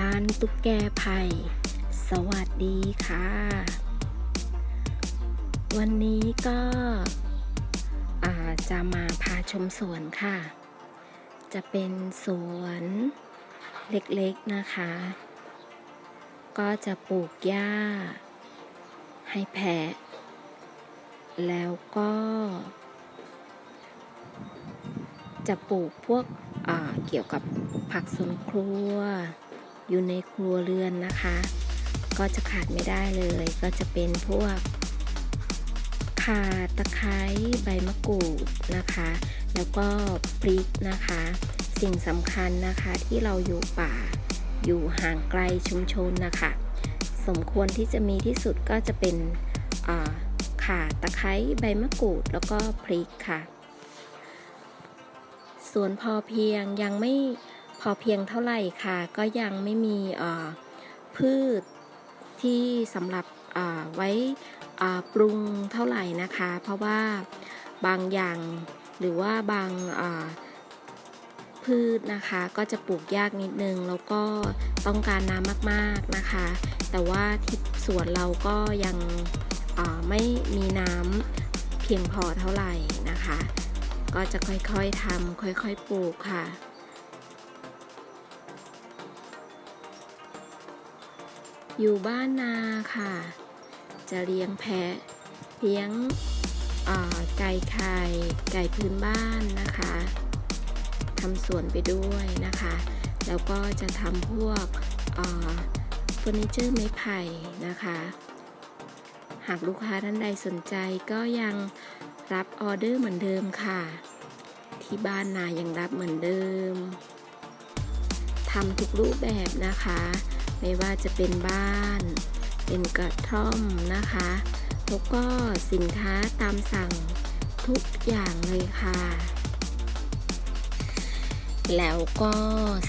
ร้านตุ๊กแกไผ่สวัสดีค่ะ วันนี้ก็จะมาพาชมสวนค่ะ จะเป็นสวนเล็กๆนะคะ ก็จะปลูกหญ้า ให้แพะ แล้วก็ จะปลูกพวกเกี่ยวกับผักสวนครัว อยู่ในครัวเรือนนะคะ ก็จะขาดไม่ได้เลย ก็จะเป็นพวกข่าตะไคร้ใบมะกรูดนะคะ แล้วก็พริกนะคะ สิ่งสำคัญนะคะที่เราอยู่ป่าอยู่ห่างไกลชุมชนนะคะ สมควรที่จะมีที่สุดก็จะเป็นข่าตะไคร้ใบมะกรูดแล้วก็พริกค่ะ ส่วนพอเพียงยังไม่ พอเพียงเท่าไหร่ค่ะ ก็ยังไม่มีพืชที่สำหรับไว้ปรุงเท่าไหร่นะคะ เพราะว่าบางอย่างหรือว่าบางพืชนะคะก็จะปลูกยากนิดนึง แล้วก็ต้องการน้ำมากๆนะคะ แต่ว่าที่สวนเราก็ยังไม่มีน้ำเพียงพอเท่าไหร่นะคะ ก็จะค่อยๆทำค่อยๆปลูกค่ะ อยู่บ้านนาค่ะ จะเลี้ยงแพะ เลี้ยงไก่ไข่ไก่พื้นบ้านนะคะทำสวนไปด้วยนะคะ แล้วก็จะทำพวกเฟอร์นิเจอร์ไม้ไผ่นะคะ หากลูกค้าท่านใดสนใจก็ยังรับออเดอร์เหมือนเดิมค่ะ ที่บ้านนายังรับเหมือนเดิมทำทุกรูปแบบนะคะ ไม่ว่าจะเป็นบ้าน เป็นกระท่อมนะคะ แล้วก็สินค้าตามสั่งทุกอย่างเลยค่ะ แล้วก็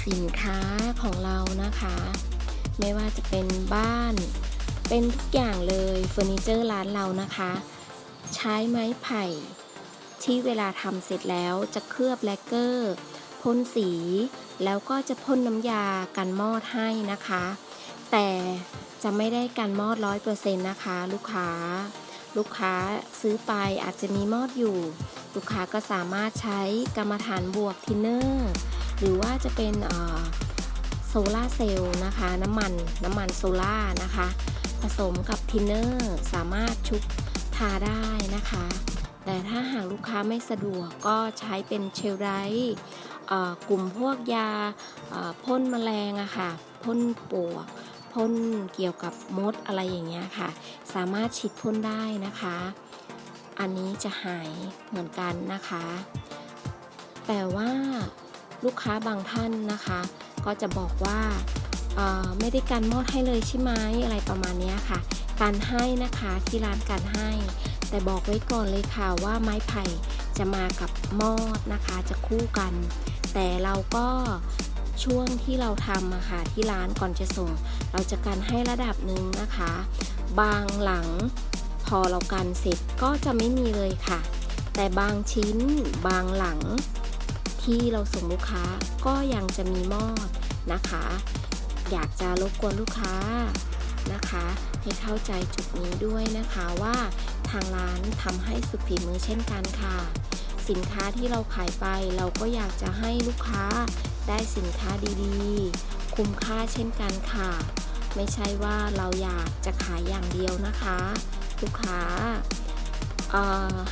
สินค้าของเรานะคะ ไม่ว่าจะเป็นบ้าน เป็นทุกอย่างเลยเฟอร์นิเจอร์ร้านเรานะคะ ใช้ไม้ไผ่ ที่เวลาทำเสร็จแล้วจะเคลือบแลกเกอร์ พ่นสี แล้วก็จะพ่นน้ำยากันมอดให้นะคะ แต่จะไม่ได้กันมอดร้อยเปอร์เซ็นต์นะคะ ลูกค้า ลูกค้าซื้อไปอาจจะมีมอดอยู่ ลูกค้าก็สามารถใช้กรรมฐานบวกทินเนอร์หรือว่าจะเป็นโซลาเซลล์นะคะ น้ำมันน้ำมันโซล่านะคะ ผสมกับทินเนอร์สามารถชุบทาได้นะคะแต่ถ้าหากลูกค้าไม่สะดวกก็ใช้เป็นเชลไรท์ กลุ่มพวกยาพ่นแมลงอะค่ะพ่นปวกพ่นเกี่ยวกับมดอะไรอย่างเงี้ยค่ะ สามารถฉีดพ่นได้นะคะ อันนี้จะหายเหมือนกันนะคะ แต่ว่าลูกค้าบางท่านนะคะ ก็จะบอกว่าไม่ได้การมอดให้เลยใช่ไหมอะไรประมาณเนี้ยค่ะ การให้นะคะที่ร้านการให้ แต่บอกไว้ก่อนเลยค่ะว่าไม้ไผ่จะมากับมอดนะคะ จะคู่กัน แต่เราก็ช่วงที่เราทำอะค่ะที่ร้านก่อนจะส่ง เราจะกันให้ระดับหนึ่งนะคะ บางหลังพอเรากันเสร็จก็จะไม่มีเลยค่ะ แต่บางชิ้นบางหลัง ที่เราส่งลูกค้าก็ยังจะมีมอดนะคะ อยากจะรบกวนลูกค้านะคะ ให้เข้าใจจุดนี้ด้วยนะคะว่าทางร้านทำให้สุดฝีมือเช่นกันค่ะ สินค้าที่เราขายไป เราก็อยากจะให้ลูกค้าได้สินค้าดีๆ คุ้มค่าเช่นกันค่ะ ไม่ใช่ว่าเราอยากจะขายอย่างเดียวนะคะ ลูกค้า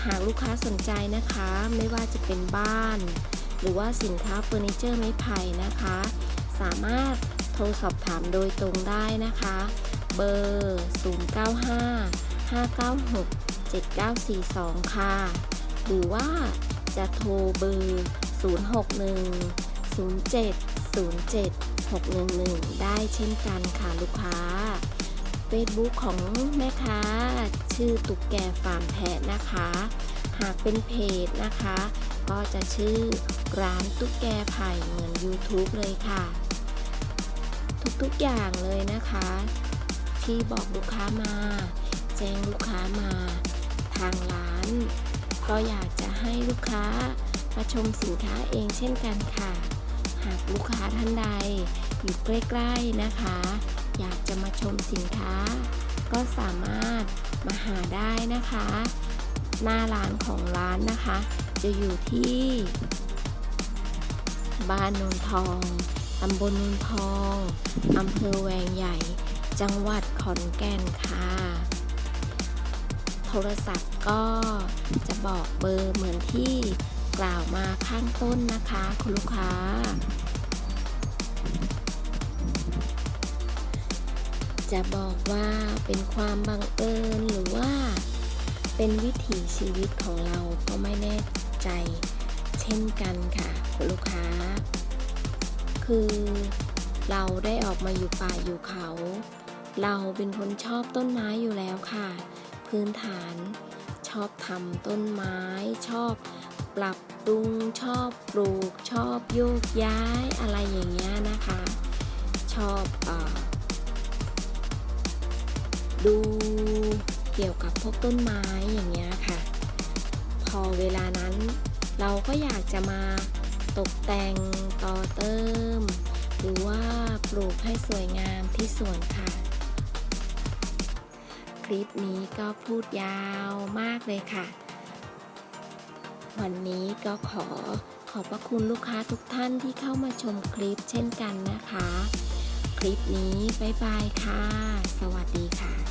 หากลูกค้าสนใจนะคะ ไม่ว่าจะเป็นบ้าน หรือว่าสินค้าเฟอร์นิเจอร์ไม้ไผ่นะคะ สามารถโทรสอบถามโดยตรงได้นะคะ เบอร์ 095 596 7942 ค่ะ รือว่าจะโทรเบอร์ 061 07 07 611 ได้เช่นกันค่ะลูกค้า Facebook ของแม่ค้า ชื่อตุกแกฟาร์มแพะนะคะ หากเป็นเพจนะคะ ก็จะชื่อร้านตุ๊กแกไผ่เหมือน YouTube เลยค่ะ ทุกๆอย่างเลยนะคะ ที่บอกลูกค้ามา แจ้งลูกค้ามา ทางร้าน ก็อยากจะให้ลูกค้ามาชมสินค้าเองเช่นกันค่ะ หากลูกค้าท่านใดอยู่ใกล้ๆนะคะ อยากจะมาชมสินค้า ก็สามารถมาหาได้นะคะ หน้าร้านของร้านนะคะ จะอยู่ที่บ้านนนทองตำบลนนทองอำเภอแวงใหญ่ จังหวัดขอนแก่นค่ะ โทรศัพท์ก็จะบอกเบอร์เหมือนที่กล่าวมาข้างต้นนะคะ คุณลูกค้า จะบอกว่าเป็นความบังเอิญหรือว่า เป็นวิถีชีวิตของเราก็ไม่แน่ใจ เช่นกันค่ะ คุณลูกค้า คือเราได้ออกมาอยู่ป่าอยู่เขา เราเป็นคนชอบต้นไม้อยู่แล้วค่ะ พื้นฐาน ชอบทำต้นไม้ ชอบปรับปรุง ชอบปลูก ชอบโยกย้ายอะไรอย่างเงี้ยนะคะ ชอบอดูเกี่ยวกับพวกต้นไม้อย่างเงี้ยค่ะ พอเวลานั้นเราก็อยากจะมาตกแต่งต่อเติม หรือว่าปลูกให้สวยงามที่สวนค่ะ ลิปนี้ก็พูดยาวมากเลยค่ะ วันนี้ก็ขอขอบพระคุณลูกค้าทุกท่านที่เข้ามาชมคลิปเช่นกันนะคะ คลิปนี้ บ๊ายบายค่ะ สวัสดีค่ะ